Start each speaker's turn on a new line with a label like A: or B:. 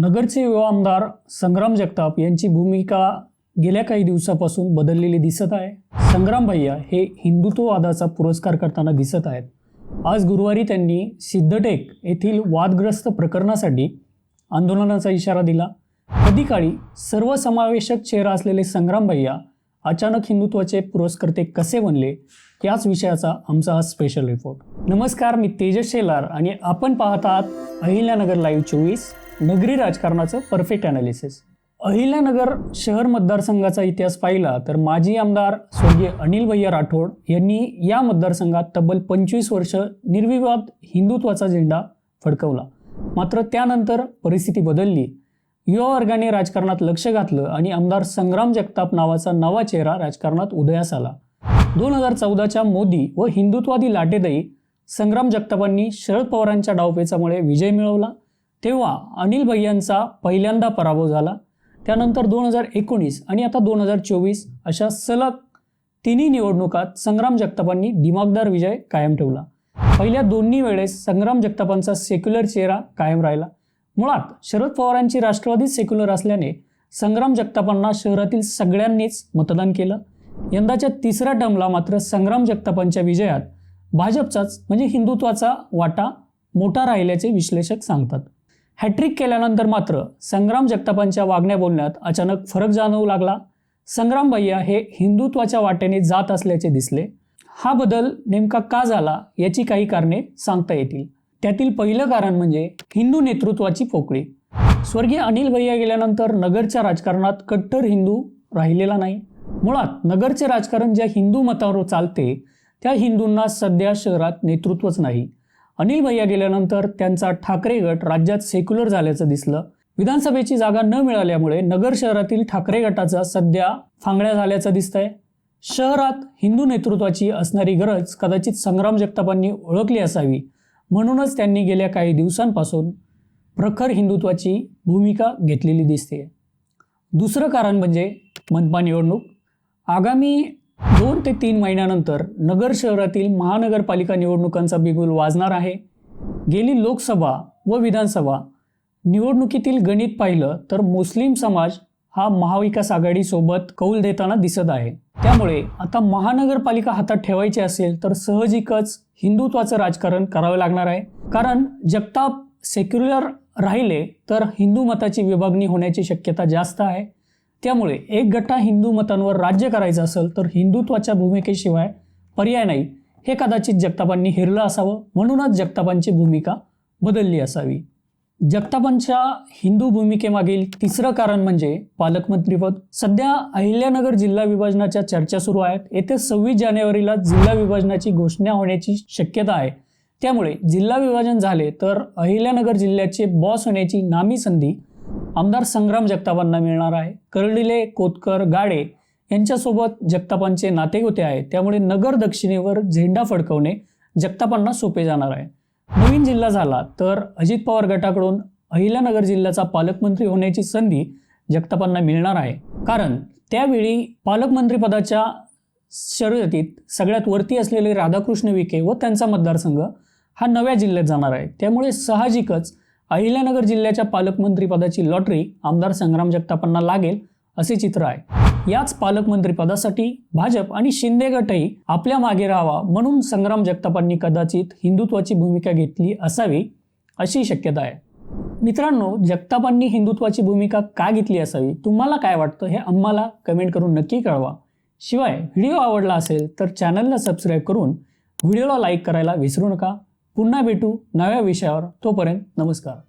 A: नगरचे युवा आमदार संग्राम जगताप यांची भूमिका गेल्या काही दिवसापासून बदललेली दिसत आहे. संग्राम भैया हे हिंदुत्ववादाचा पुरस्कार करताना दिसत आहेत. आज गुरुवारी त्यांनी सिद्धटेक येथील वादग्रस्त प्रकरणासाठी आंदोलनाचा इशारा दिला. कधी काळी सर्वसमावेशक चेहरा असलेले संग्राम भैया अचानक हिंदुत्वाचे पुरस्कर्ते कसे बनले याच विषयाचा आमचा हा स्पेशल रिपोर्ट नमस्कार मी तेजस शेलार आणि आपण पाहत आहात अहिल्यानगर लाईव्ह चोवीस. नगरी राजकारणाचं परफेक्ट अनालिसिस अहिल्यानगर शहर मतदारसंघाचा इतिहास पाहिला तर माजी आमदार स्वर्गीय अनिल भैया राठोड यांनी या मतदारसंघात तब्बल पंचवीस वर्ष निर्विवाद हिंदुत्वाचा झेंडा फडकवला. मात्र त्यानंतर परिस्थिती बदलली. युवा वर्गाने राजकारणात लक्ष घातलं आणि आमदार संग्राम जगताप नावाचा नवा चेहरा राजकारणात उदयास आला. दोन हजार चौदाच्या मोदी व हिंदुत्वादी लाटेतही संग्राम जगतापांनी शरद पवारांच्या डावपेचामुळे विजय मिळवला. तेव्हा अनिल भैयांचा पहिल्यांदा पराभव झाला. त्यानंतर दोन हजार एकोणीस आणि आता दोन हजार चोवीस अशा सलग तिन्ही निवडणुकात संग्राम जगतापांनी दिमागदार विजय कायम ठेवला. पहिल्या दोन्ही वेळेस संग्राम जगतापांचा सेक्युलर चेहरा कायम राहिला. मुळात शरद पवारांची राष्ट्रवादी सेक्युलर असल्याने संग्राम जगतापांना शहरातील सगळ्यांनीच मतदान केलं. यंदाच्या तिसऱ्या टर्मला मात्र संग्राम जगतापांच्या विजयात भाजपचाच म्हणजे हिंदुत्वाचा वाटा मोठा राहिल्याचे विश्लेषक सांगतात. हॅट्रिक केल्यानंतर मात्र संग्राम जगतापांच्या वागण्या बोलण्यात अचानक फरक जाणवू लागला. संग्राम भैया हे हिंदुत्वाच्या वाटेने जात असल्याचे दिसले. हा बदल नेमका का झाला याची काही कारणे सांगता येतील. त्यातील पहिलं कारण म्हणजे हिंदू नेतृत्वाची पोकळी. स्वर्गीय अनिल भैया गेल्यानंतर नगरच्या राजकारणात कट्टर हिंदू राहिलेला नाही. मुळात नगरचे राजकारण ज्या हिंदू मतावर चालते त्या हिंदूंना सध्या शहरात नेतृत्वच नाही. अनिल भैया गेल्यानंतर त्यांचा ठाकरे गट राज्यात सेक्युलर झाल्याचं दिसलं. विधानसभेची जागा न मिळाल्यामुळे नगर शहरातील ठाकरे गटाचा सध्या फांगड्या झाल्याचं दिसतंय. शहरात हिंदू नेतृत्वाची असणारी गरज कदाचित संग्राम जगतापांनी ओळखली असावी म्हणूनच त्यांनी गेल्या काही दिवसांपासून प्रखर हिंदुत्वाची भूमिका घेतलेली दिसते. दुसरं कारण म्हणजे मनपा निवडणूक. आगामी दोन ते तीन महिन्यानंतर नगर शहरातील महानगरपालिका निवडणुकांचा बिगुल वाजणार आहे. गेली लोकसभा व विधानसभा निवडणुकीतील गणित पाहिलं तर मुस्लिम समाज हा महाविकास आघाडीसोबत कौल देताना दिसत आहे. त्यामुळे आता महानगरपालिका हातात ठेवायची असेल तर सहजिकच हिंदुत्वाचं राजकारण करावं लागणार आहे. कारण जगताप सेक्युलर राहिले तर हिंदू मताची विभागणी होण्याची शक्यता जास्त आहे. त्यामुळे एक गटा हिंदू मतांवर राज्य करायचं असेल तर हिंदुत्वाच्या भूमिकेशिवाय पर्याय नाही. हे कदाचित जगतापांनी हिरलं असावं म्हणूनच जगतापांची भूमिका बदलली असावी. जगतापांच्या हिंदू भूमिकेमागील तिसरं कारण म्हणजे पालकमंत्रीपद. सध्या अहिल्यानगर जिल्हा विभाजनाच्या चर्चा सुरू आहेत. येथे सव्वीस जानेवारीला जिल्हा विभाजनाची घोषणा होण्याची शक्यता आहे. त्यामुळे जिल्हा विभाजन झाले तर अहिल्यानगर जिल्ह्याचे बॉस होण्याची नामी संधी आमदार संग्राम जगतापांना मिळणार आहे. कर्डिले कोतकर गाडे यांच्यासोबत जगतापांचे नाते होते आहे. त्यामुळे नगर दक्षिणेवर झेंडा फडकवणे जगतापांना सोपे जाणार आहे. नवीन जिल्हा झाला तर अजित पवार गटाकडून अहिल्यानगर जिल्ह्याचा पालकमंत्री होण्याची संधी जगतापांना मिळणार आहे. कारण त्यावेळी पालकमंत्रीपदाच्या शर्यतीत सगळ्यात वरती असलेले राधाकृष्ण विखे व त्यांचा मतदारसंघ हा नव्या जिल्ह्यात जाणार आहे. त्यामुळे साहजिकच अहिल्यानगर जिल्ह्याच्या पालकमंत्रीपदाची लॉटरी आमदार संग्राम जगतापांना लागेल असे चित्र आहे. याच पालकमंत्रीपदासाठी भाजप आणि शिंदे गटही आपल्या मागे राहावा म्हणून संग्राम जगतापांनी कदाचित हिंदुत्वाची भूमिका घेतली असावी अशी शक्यता आहे. मित्रांनो जगतापांनी हिंदुत्वाची भूमिका का घेतली असावी? तुम्हाला काय वाटतं हे आम्हाला कमेंट करून नक्की कळवा. शिवाय व्हिडिओ आवडला असेल तर चॅनलला सबस्क्राईब करून व्हिडिओला लाईक करायला विसरू नका. पुन्हा भेटू नव्या विषयावर. तोपर्यंत नमस्कार.